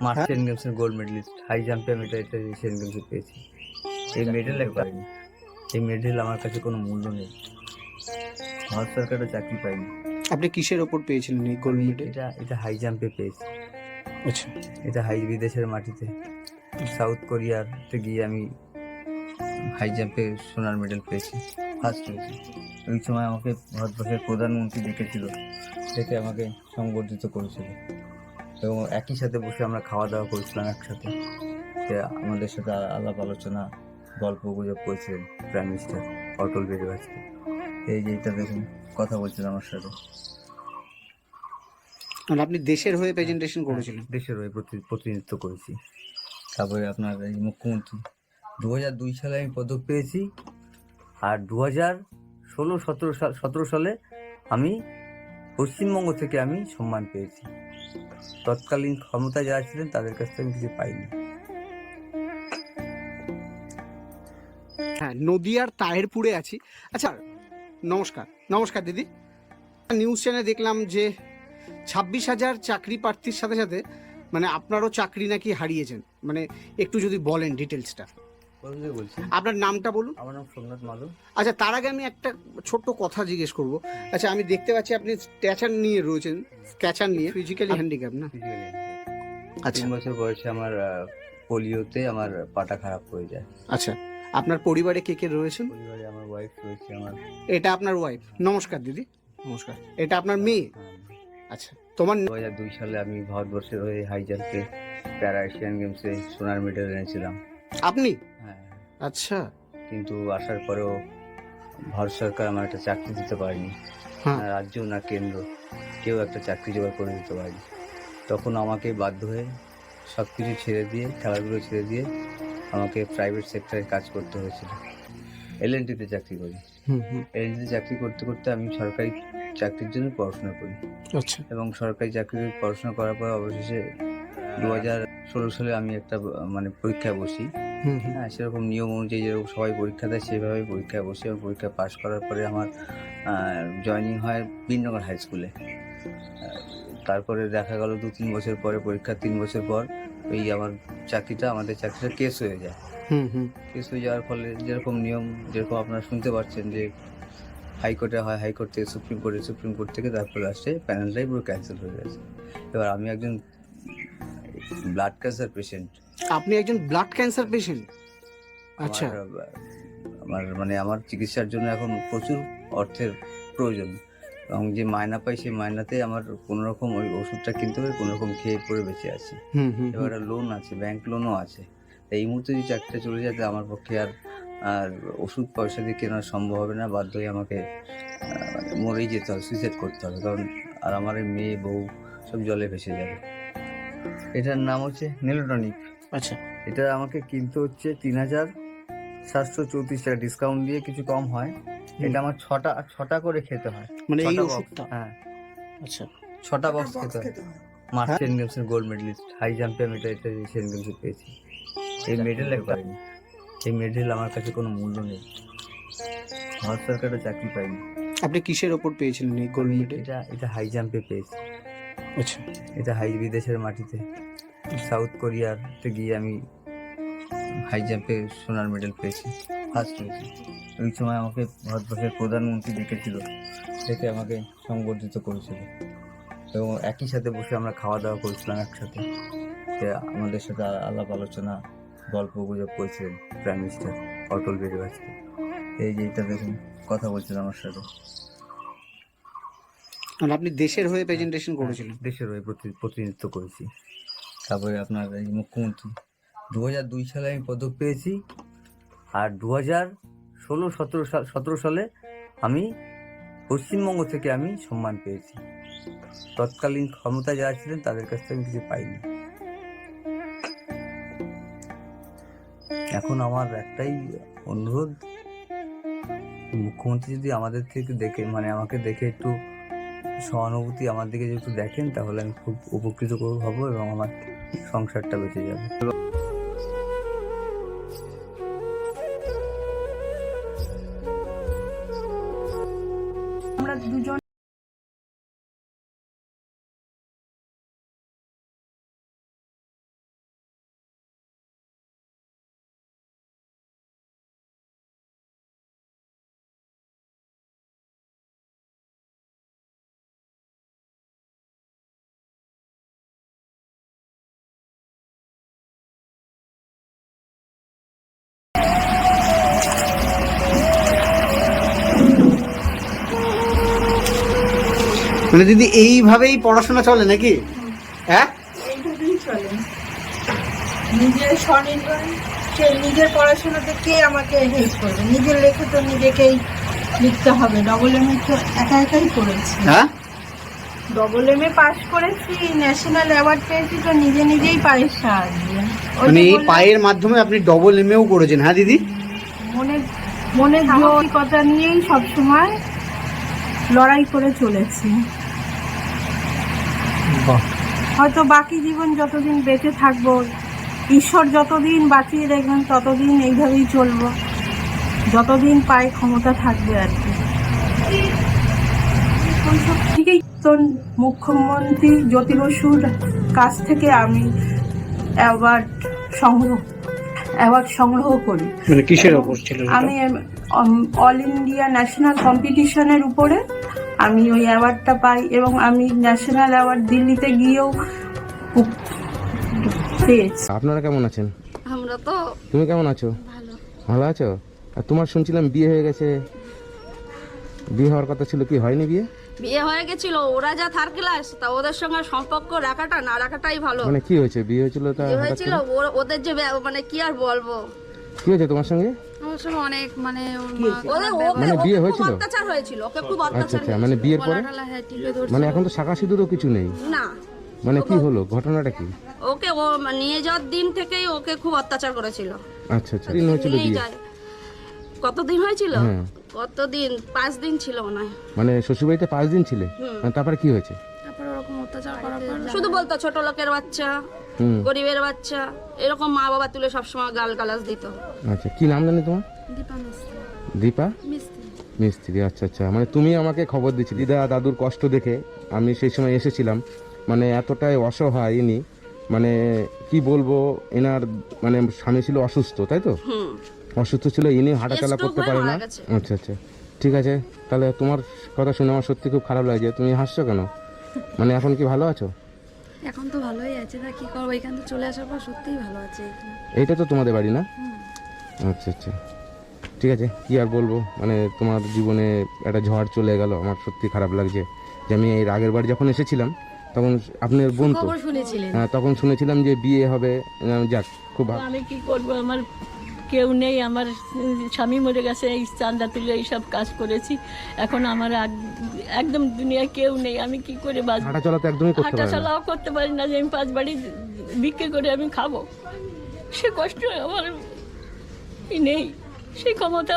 Merchant গেমসের gold medallist high জাম্পে আমি এটা এটা এশিয়ান গেমসে পেয়েছি। এই মেডেল আমি পাইনি। এই মেডেল আমার কাছে কোনো মূল্য নেই। ভারত সরকারের চাকরি পাইনি আপনি কিসের ওপর পেয়েছিলেন এই গোল্ড মেডেল এটা এটা হাই জাম্পে পেয়েছি। আচ্ছা। এটা হাই বিদেশের মাটিতে। সাউথ কোরিয়াতে গিয়ে আমি হাই জাম্পে সোনার মেডেল পেয়েছি। ফার্স্ট হয়েছি ওই সময় আমাকে ভারতবর্ষের প্রধানমন্ত্রী ডেকেছিল। ডেকে আমাকে সংবর্ধিত করেছিল। এবং একই সাথে বসে আমরা খাওয়া দাওয়া করেছিলাম একসাথে। আমাদের সাথে আলাপ আলোচনা গল্প গুজব করেছিলেন প্রাইম মিনিস্টার অটল বিহারী বাজপেয়ী। এই যে এটা দেখুন কথা বলছিলেন আমার সাথে। মানে আপনি দেশের হয়ে প্রেজেন্টেশন করেছিলেন? দেশের হয়ে প্রতি- প্রতিনিধিত্ব করেছি। তারপরে আপনার এই মুখ্যমন্ত্রী দু হাজার দুই সালে আমি পদক পেয়েছি আর দু হাজার ষোলো সতেরো সাল সতেরো সালে আমি পশ্চিমবঙ্গ থেকে আমি সম্মান পেয়েছি। তৎকালীন ক্ষমতা যারা ছিলেন, তাদের কাছ থেকে আমি কিছু পাইনি। হ্যাঁ নদিয়ার তাহেরপুরে আছি। আচ্ছা নমস্কার নমস্কার দিদি। নিউজ চ্যানেলে দেখলাম যে ছাব্বিশ হাজার চাকরি প্রার্থীর সাথে সাথে মানে আপনারও চাকরি নাকি হারিয়েছেন। মানে একটু যদি বলেন ডিটেলসটা। বলছি। আপনার নামটা বলুন। আমার নাম সোমনাথ মালু আচ্ছা তার আগে আমি একটা ছোট্ট কথা জিজ্ঞেস করব। আচ্ছা আমি দেখতে পাচ্ছি আপনি স্ট্যাচার নিয়ে রয়েছেন স্ক্যাচার নিয়ে। ফিজিক্যালি হ্যান্ডিক্যাপ না? আচ্ছা তিন বছর বয়সে আমার পোলিওতে আমার পাটা খারাপ হয়ে যায়। আচ্ছা আপনার পরিবারে কে কে রয়েছেন? পরিবারে আমার ওয়াইফ রয়েছে আমার এটা আপনার ওয়াইফ নমস্কার দিদি। নমস্কার। এটা আপনার মেয়ে? আচ্ছা তোমার দু হাজার দুই সালে আমি ভারতবর্ষের হয়ে হাই জাম্পে প্যারা এশিয়ান গেমসে সোনার মেডেল এনেছিলাম। আপনি? হ্যাঁ। আচ্ছা। কিন্তু আসার পরেও ভারত সরকার আমার একটা চাকরি দিতে পারেনি। হ্যাঁ। না রাজ্য না কেন্দ্র। কেউ একটা চাকরি জোগাড় করে দিতে পারেনি। তখন আমাকে বাধ্য হয়ে সব কিছু ছেড়ে দিয়ে খেলাধুলো ছেড়ে দিয়ে আমাকে প্রাইভেট সেক্টরে কাজ করতে হয়েছিল। এলএনটিতে চাকরি করি। হুম হুম। এলএনটিতে চাকরি করতে করতে আমি সরকারি চাকরির জন্য পড়াশোনা করি। আচ্ছা। এবং সরকারি চাকরির পড়াশোনা করার পর অবশেষে দু হাজার ষোলো সালে আমি একটা আহ, মানে পরীক্ষায় বসি। হ্যাঁ সেরকম নিয়ম অনুযায়ী যেরকম সবাই পরীক্ষা দেয় সেভাবে পরীক্ষায় বসে এবং পরীক্ষা পাশ করার পরে আমার জয়নিং হয় বিনগর হাই স্কুলে তারপরে দেখা গেল দু তিন বছর পরে পরীক্ষা তিন বছর পর ওই আমার চাকরিটা আমাদের চাকরিটা কেস হয়ে যায়। হুম হুম। কেস হয়ে যাওয়ার ফলে যেরকম নিয়ম যেরকম আপনারা শুনতে পাচ্ছেন যে হাইকোর্টে হয় হাইকোর্ট থেকে সুপ্রিম কোর্টে সুপ্রিম কোর্ট থেকে তারপরে আসছে প্যানেলটাই পুরো ক্যান্সেল হয়ে গেছে। এবার আমি একজন ব্লাড ক্যান্সার পেশেন্ট আপনি একজন ব্লাড ক্যান্সার পেশেন্ট আচ্ছা। আমার মানে আমার চিকিৎসার জন্য এখন প্রচুর অর্থের প্রয়োজন। এবং যে মায়না পাই সেই মায়নাতে আমার কোনো রকম ওই ওষুধটা কিনতে হবে কোনো রকম খেয়ে পড়ে বেঁচে আছি। হুম হুম এবার লোন আছে ব্যাংক লোনও আছে। তাই এই মুহূর্তে যদি চাকরিটা চলে যেতে আমার পক্ষে আর আর ওষুধ পয়সা দিয়ে কেনা সম্ভব হবে না। বাধ্য হয়ে আমাকে মরেই যেতে হবে সুইসাইড করতে হবে। কারণ আর আমার মেয়ে বউ সব জলে ভেসে যাবে। এটার নাম হচ্ছে নেলোটনিক। আচ্ছা। এটা আমাকে কিনতে হচ্ছে তিন হাজার সাতশো চৌত্রিশ টাকা। ডিসকাউন্ট দিয়ে কিছু কম হয়। এটা আমার ছটা ছটা করে খেতে হয়। মানে এই ওষুধটা? হ্যাঁ। আচ্ছা। ছটা বক্স খেতে হয়। মার্চেন্ট গেমসের গোল্ড মেডেলিস্ট হাই জাম্পে আমি এটা এটা এশিয়ান গেমসে পেয়েছি। এই মেডেল আমি পাইনি। এই মেডেল আমার কাছে কোনো মূল্য নেই। ভারত সরকারের চাকরি পাইনি আপনি কিসের ওপর পেয়েছিলেন এই গোল্ড মেডেল এটা এটা হাই জাম্পে পেয়েছি। আচ্ছা। এটা হাই বিদেশের মাটিতে। সাউথ কোরিয়াতে গিয়ে আমি হাই জাম্পে সোনার মেডেল পেয়েছি ফার্স্ট হয়েছি। ওই সময় আমাকে ভারতবর্ষের প্রধানমন্ত্রী ডেকেছিল ডেকে আমাকে সংবর্ধিত করেছিল। এবং একই সাথে বসে আমরা খাওয়া দাওয়া করেছিলাম একসাথে। আমাদের সাথে আলাপ আলোচনা গল্প গুজব করেছিলেন প্রাইম মিনিস্টার অটল বিহারী বাজপেয়ী। এই যে এটা দেখুন কথা বলছিলেন আমার সাথে। মানে আপনি দেশের হয়ে প্রেজেন্টেশন করেছিলেন? দেশের হয়ে প্রতি- প্রতিনিধিত্ব করেছি। তারপরে আপনার এই মুখ্যমন্ত্রী। দু হাজার দুই সালে আমি পদক পেয়েছি। আর দু হাজার ষোলো, সতেরো সাল সতেরো সালে আমি পশ্চিমবঙ্গ থেকে আমি সম্মান পেয়েছি। তৎকালীন ক্ষমতা যারা ছিলেন, তাদের কাছ থেকে আমি কিছু পাইনি। এখন আমার একটাই অনুরোধ, মুখ্যমন্ত্রী যদি আমাদের থেকে দেখে মানে আমাকে দেখে একটু সহানুভূতি আমার দিকে যদি একটু দেখেন, তাহলে আমি খুব উপকৃত হব এবং আমার সংসারটা বেঁচে যাবে। মানে দিদি এইভাবেই পড়াশোনা চলে নাকি? হ্যাঁ? এইভাবেই চলে। নিজের স্বনির্ভর সে নিজের পড়াশোনাতে কে আমাকে হেল্প করবে? নিজের লেখে তো নিজেকেই লিখতে হবে। ডবল এম তো একা একাই করেছি হ্যাঁ? ডবল এম এ পাস করেছি ন্যাশনাল অ্যাওয়ার্ড পেয়েছি তো নিজে নিজেই পায়ের সাহায্যে মানে এই পায়ের মাধ্যমে আপনি ডবল এম এও করেছেন হ্যাঁ দিদি? মনের মনের জোরিকতা নিয়েই সবসময় লড়াই করে চলেছি। হয়তো বাকি জীবন যতদিন বেঁচে থাকব ঈশ্বর যতদিন বাঁচিয়ে দেখবেন ততদিন এইভাবেই চলবো। যতদিন পায়ে ক্ষমতা থাকবে আর কি। থেকেই তো মুখ্যমন্ত্রী জ্যোতি বসুর কাছ থেকে আমি অ্যাওয়ার্ড সংগ্রহ অ্যাওয়ার্ড সংগ্রহ করি। মানে কিসের ওপর ছিল আমি অল ইন্ডিয়া ন্যাশনাল কম্পিটিশনের উপরে আমি ওই অ্যাওয়ার্ডটা পাই এবং আমি ন্যাশনাল অ্যাওয়ার্ড দিল্লিতে গিয়েও পেয়েছি। আপনারা কেমন আছেন? আমরা তো তুমি কেমন আছো? ভালো। ভালো আছো? আর তোমার শুনছিলাম বিয়ে হয়ে গেছে। বিয়ে হওয়ার কথা ছিল কি হয়নি বিয়ে? বিয়ে হয়ে গেছিল ওরা যা থার্ড ক্লাস তা ওদের সঙ্গে সম্পর্ক রাখাটা না রাখাটাই ভালো। মানে কি হয়েছে? বিয়ে হয়েছিল তা হয়েছিল? ওদের যে ব্যা- মানে কি আর বলব? কি হয়েছে তোমার সঙ্গে? আমার সঙ্গে অনেক মানে মানে বিয়ে হয়েছিল? অত্যাচার হয়েছিল ওকে খুব আচ্ছা অত্যাচার আচ্ছা মানে বিয়ের পরে? হ্যাঁ। মানে এখন তো শাখা সিঁদুরও কিছু নেই। না। মানে কি হলো? ঘটনাটা কি? ওকে ও নিয়ে যাওয়ার দিন থেকেই ওকে খুব অত্যাচার করেছিল। আচ্ছা আচ্ছা। দিন হয়েছিল নিয়ে বিয়ে? যায়। কতদিন হয়েছিল? হ্যাঁ। কতদিন? পাঁচ দিন ছিল মনে হয়। মানে শ্বশুরবাড়িতে পাঁচ দিন ছিলে? তারপরে কি হয়েছে? তারপরে ওরকম অত্যাচার করার পর শুধু বলতো ছোট লোকের বাচ্চা। গরিবের বাচ্চা এরকম মা বাবা তুলে সবসময় গাল গালাজ দিত। আচ্ছা কি নাম জানি তোমার? দীপা মিস্ত্রি। দীপা? মিস্ত্রি। মিস্ত্রি আচ্ছা আচ্ছা। মানে তুমি আমাকে খবর দিচ্ছি দিদা দাদুর কষ্ট দেখে আমি সেই সময় এসেছিলাম। মানে এতটাই অসহায় ইনি। মানে কি বলব এনার মানে স্বামী ছিল অসুস্থ তাই তো? অসুস্থ ছিল ইনি হাঁটাচলা করতে পারে না। আচ্ছা আচ্ছা। ঠিক আছে তাহলে তোমার কথা শুনে আমার সত্যি খুব খারাপ লাগছে। তুমি হাসছো কেন? মানে এখন কি ভালো আছো? এখন তো ভালোই আছে তা কি করব? এখান থেকে চলে আসার পর সত্যিই ভালো আছে এখানে। এইটা তো তোমাদের বাড়ি না? আচ্ছা আচ্ছা। ঠিক আছে কি আর বলব? মানে তোমার জীবনে একটা ঝড় চলে গেল আমার সত্যি খারাপ লাগছে। যে আমি এর আগের বার যখন এসেছিলাম তখন আপনার বোন তো খবর শুনেছিলেন। হ্যাঁ, তখন শুনেছিলাম যে বিয়ে হবে যাক খুব ভালো। আমি কি করব? আমার কেউ নেই আমার স্বামী মরে গেছে এই চান্দা তুলে এইসব কাজ করেছি। এখন আমার একদম দুনিয়ায় কেউ নেই আমি কি করে বাঁচবো? হাঁটা চলাও করতে পারি না যে আমি পাঁচ বাড়ি বিক্রি করে আমি খাব। সে কষ্ট আমার ই নেই সেই ক্ষমতা